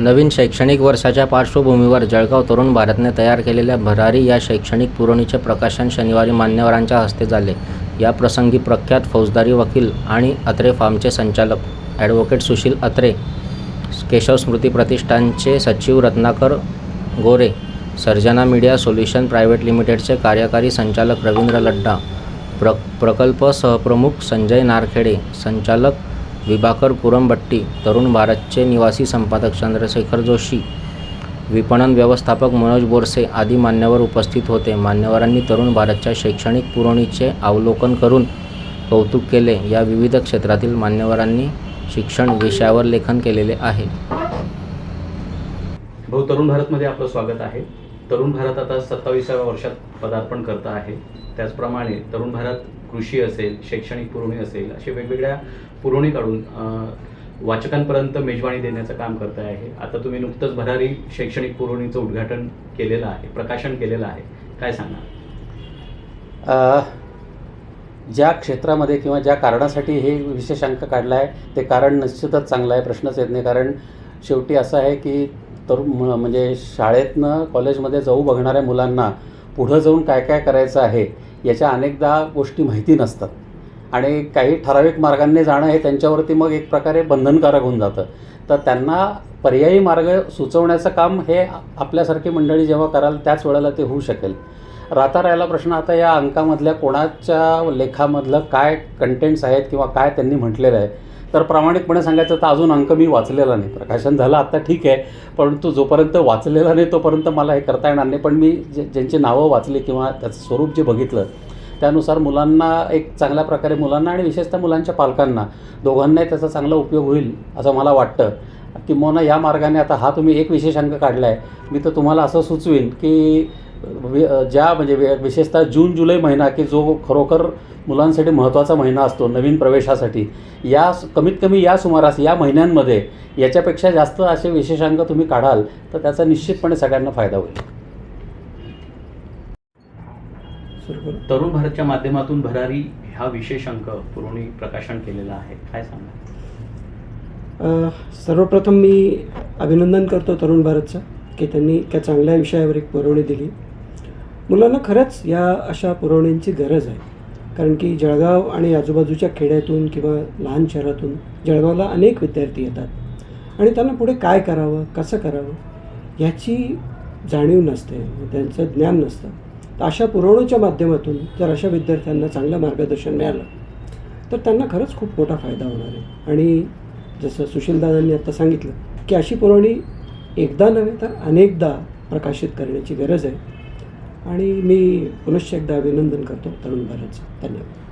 नवीन शैक्षणिक वर्षाच्या पार्श्वभूमीवर जळगाव तरुण भारतने तयार केलेल्या भरारी या शैक्षणिक पुरवणीचे प्रकाशन शनिवारी मान्यवरांच्या हस्ते झाले. या प्रसंगी प्रख्यात फौजदारी वकील आणि अत्रे फार्मचे संचालक ॲडव्होकेट सुशील अत्रे केशव स्मृती प्रतिष्ठानचे सचिव Ratnakar Gore Sarjana media solution private लिमिटेडचे कार्यकारी संचालक रवींद्र लड्डा प्र प्रकल्प सहप्रमुख संजय नारखेडे संचालक विभाकर पुरमबट्टी तरुण भारतचे निवासी संपादक चंद्रशेखर जोशी विपणन व्यवस्थापक मनोज बोरसे आदी मान्यवर उपस्थित होते. मान्यवरांनी तरुण भारतच्या शैक्षणिक पुरवणीचे अवलोकन करून कौतुक केले. या विविध क्षेत्रातील मान्यवरांनी शिक्षण विषयावर लेखन केलेले आहे. भाऊ तरुण भारतमध्ये आपलं स्वागत आहे. तरुण भारत आता सत्तावीसाव्या वर्षात पदार्पण करत आहे. त्याचप्रमाणे तरुण भारत कृषी असेल शैक्षणिक पुरवणी असेल असे वेगवेगळ्या पुरवणी काढून वाचकांपर्यंत मेजवानी देण्याचं काम करत आहे. आता तुम्ही नुकतंच भरारी शैक्षणिक पुरवणीचं उद्घाटन केलेलं आहे प्रकाशन केलेलं आहे. काय सांगा ज्या क्षेत्रामध्ये किंवा ज्या कारणासाठी हे विशेषांक काढला आहे ते कारण निश्चितच चांगलं आहे प्रश्नच येत नाही. कारण शेवटी असं आहे की तरुण म- म्हणजे शाळेतनं कॉलेजमध्ये जाऊ बघणाऱ्या मुलांना पुढं जाऊन काय काय करायचं आहे याच्या अनेकदा गोष्टी माहिती नसतात. आणि काही ठराविक मार्गांनी जाणं हे त्यांच्यावरती मग एक प्रकारे बंधनकारक होऊन जातं. तर त्यांना पर्यायी मार्ग सुचवण्याचं काम हे आपल्यासारखी मंडळी जेव्हा कराल त्याच वेळेला ते होऊ शकेल. राहता राहिला प्रश्न आता या अंकामधल्या कोणाच्या लेखामधलं काय कंटेंट्स आहेत किंवा काय त्यांनी म्हटलेलं आहे तर प्रामाणिकपणे सांगायचं तर अजून अंक मी वाचलेला नाही. प्रकाशन झालं आता ठीक आहे. परंतु जोपर्यंत वाचलेला नाही तोपर्यंत मला हे करता येणार नाही. पण मी जे ज्यांची नावं वाचली किंवा त्याचं स्वरूप जे बघितलं त्यानुसार मुलांना एक चांगल्या प्रकारे मुलांना आणि विशेषतः मुलांच्या पालकांना दोघांनाही त्याचा चांगला उपयोग होईल असं मला वाटतं. किंवा या मार्गाने आता हा तुम्ही एक विशेषांक काढला आहे मी तर तुम्हाला असं सुचवीन की ज्या म्हणजे विशेषतः जून जुलै महिना की जो खरोखर मुलांसाठी महत्त्वाचा महिना असतो नवीन प्रवेशासाठी या कमीत कमी या सुमारास या महिन्यांमध्ये याच्यापेक्षा जास्त असे विशेषांक तुम्ही काढाल तर त्याचा निश्चितपणे सगळ्यांना फायदा होईल. तरुण भारतच्या माध्यमातून भरारी हा विशेष अंक पुरवणी प्रकाशन केलेला आहे. काय सांगा सर्वप्रथम मी अभिनंदन करतो तरुण भारतचं की त्यांनी इतक्या चांगल्या विषयावर एक पुरवणी दिली. मुलांना खरंच या अशा पुरवणींची गरज आहे. कारण की जळगाव आणि आजूबाजूच्या खेड्यातून किंवा लहान शहरातून जळगावला अनेक विद्यार्थी येतात. आणि त्यांना पुढे काय करावं कसं करावं ह्याची जाणीव नसते त्यांचं ज्ञान नसतं. तर अशा पुरवणीच्या माध्यमातून जर अशा विद्यार्थ्यांना चांगलं मार्गदर्शन मिळालं तर त्यांना खरंच खूप मोठा फायदा होणार आहे. आणि जसं सुशीलदादांनी आता सांगितलं की अशी पुरवणी एकदा नव्हे तर अनेकदा प्रकाशित करण्याची गरज आहे. आणि मी पुनश्च एकदा अभिनंदन करतो तरुण भारतचं. धन्यवाद.